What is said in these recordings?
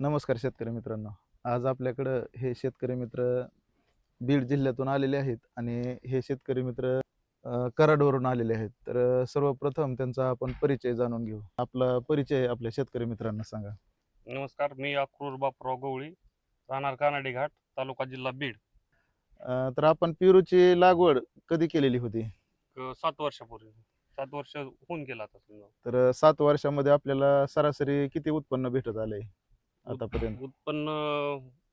नमस्कार शेतकरी मित्रांनो. आज आपल्याकडं हे शेतकरी मित्र बीड जिल्ह्यातून आलेले आहेत आणि हे शेतकरी मित्र कराडवरून आलेले आहेत. तर सर्वप्रथम त्यांचा आपण परिचय जाणून घेऊ. आपला परिचय आपल्या शेतकरी मित्रांना सांगा. नमस्कार मी अक्रूर बापराव गवळी राहणार कानाडी घाट तालुका जिल्हा बीड. अ, तर आपण पेरूची लागवड कधी केलेली होती? क- सात वर्षापूर्वी. सात वर्ष होऊन गेला आता समजा. तर सात वर्षामध्ये आपल्याला सरासरी किती उत्पन्न भेटत आलंय? आतापर्यंत. उत्पन्न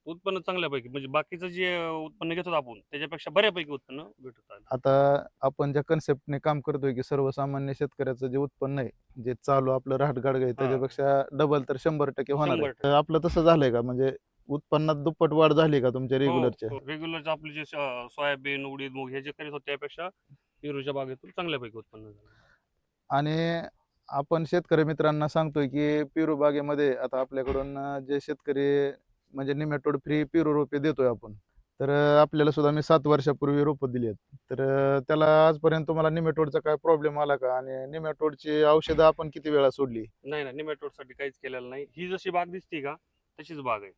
उत्पन्न चांगल्यापैकी म्हणजे बाकीचं जे उत्पन्न घेतो आपण त्याच्यापेक्षा बऱ्यापैकी उत्पन्न भेटत आता आपण ज्या कन्सेप्टने काम करतोय की सर्वसामान्य शेतकऱ्याचं जे उत्पन्न आहे जे चालू आपलं राहटगाड आहे त्याच्यापेक्षा डबल तर शंभर टक्के होणार आहे. 100 टक्के. तर आपलं तसं झालंय का? म्हणजे उत्पन्नात दुप्पट वाढ झाली का तुमच्या रेग्युलरच्या रेग्युलर आपले जे स- सोयाबीन उडीद मूग हे जे करीत होते त्यापेक्षा पेरूच्या बागेतून चांगल्यापैकी उत्पन्न झालं. आणि आपण शेतकरी मित्रांना सांगतोय की पेरू बागेमध्ये आता आपल्याकडून जे शेतकरी म्हणजे निमेटोड फ्री पेरू रोपे देतोय आपण तर आपल्याला सुद्धा मी सात वर्षापूर्वी रोपं दिली आहेत. तर त्याला आजपर्यंत तुम्हाला निमेटोडचा काय प्रॉब्लेम आला का? आणि निमेटोडची औषधं आपण किती वेळा सोडली? नाही नाही निमॅटोडसाठी काहीच केलेलं नाही. ही जशी बाग दिसते का तशीच बाग आहे.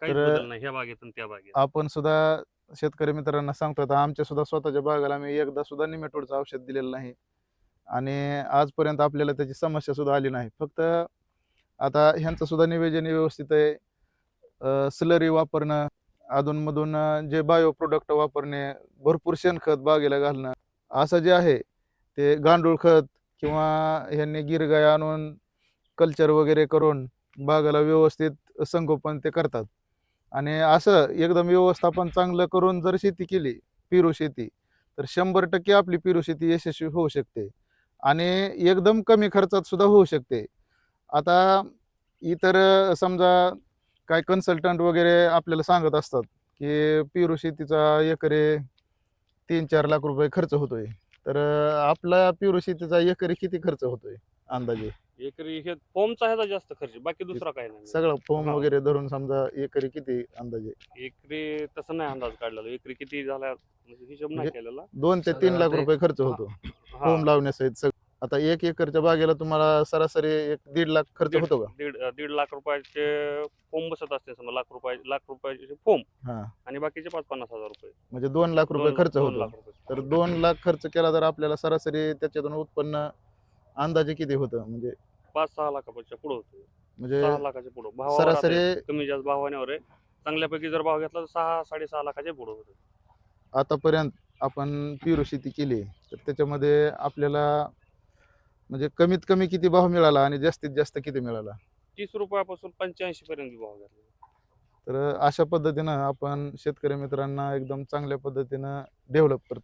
काहीच तर- बदल नाही ह्या बागेत आणि त्या बागेत. आपण सुद्धा शेतकरी मित्रांना सांगतो आता आमच्या सुद्धा स्वतःच्या बागाला मी एकदा सुद्धा निमेटोडचं औषध दिलेलं नाही. आणि आजपर्यंत आपल्याला त्याची समस्या सुद्धा आली नाही. फक्त आता ह्यांचं सुद्धा निवेदन व्यवस्थित आहे. स्लरी वापरणं अधूनमधून जे बायो प्रोडक्ट वापरणे भरपूर शेणखत बागेला घालणं असं जे आहे ते गांडूळ खत किंवा ह्यांनी गिरगाय आणून कल्चर वगैरे करून बागाला व्यवस्थित संगोपन ते करतात. आणि असं एकदम व्यवस्थापन चांगलं करून जर शेती केली पेरू शेती तर शंभर टक्के आपली पेरू शेती यशस्वी होऊ शकते. आणि एकदम कमी खर्चात सुद्धा होऊ शकते. आता इतर समजा काय कन्सल्टंट वगैरे आपल्याला सांगत असतात की पेरू शेतीचा एकरी तीन चार लाख रुपये खर्च होतोय. तर आपला पेरू शेतीचा एकरी किती खर्च होतोय अंदाजे? एकरी हे फॉर्मचा ह्याचा जास्त खर्च बाकी दुसरा काही नाही. सगळं फॉर्म हा. वगैरे धरून समजा एकरी किती अंदाजे? एकरी तसं नाही अंदाज काढलेला. एकरी किती झाला म्हणजे हिशोब नाही म्हणजे केलेला. दोन ते तीन लाख रुपये खर्च होतो. होम लावण्यासहित सगळं आता एक एकरच्या बागेला तुम्हाला सरासरी एक दीड लाख खर्च दीड- होतो का? दीड दीड लाख रुपयाचे फोम बसत असते समजा लाख रुपये लाख रुपयाचे फोम. हा. आणि बाकीचे पाच पन्नास हजार रुपये. म्हणजे दोन लाख रुपये दोन- खर्च दोन होतो. लाख रुपये. तर दोन लाख खर्च केला तर आपल्याला सरासरी त्याच्यातून उत्पन्न अंदाजे किती होतं? म्हणजे पाच सहा लाखापेक्षा पुढे होते. म्हणजे सहा लाखाच्या पुढे. भावावर सरासरी कमी जास्त भावानेवर आहे. चांगल्यापैकी जर भाव घेतला तर सहा साडेसहा लाखाच्या पुढे होते. आतापर्यंत आपण पेरू शेती केली तर त्याच्यामध्ये आपल्याला म्हणजे कमीत कमी किती भाव मिळाला आणि जास्तीत जास्त किती मिळाला? तीस रुपयापासून पंच्याऐंशी पर्यंत भाव घेतला तर अशा पद्धतीनं आपण शेतकरी मित्रांना एकदम चांगल्या पद्धतीनं डेव्हलप करतो.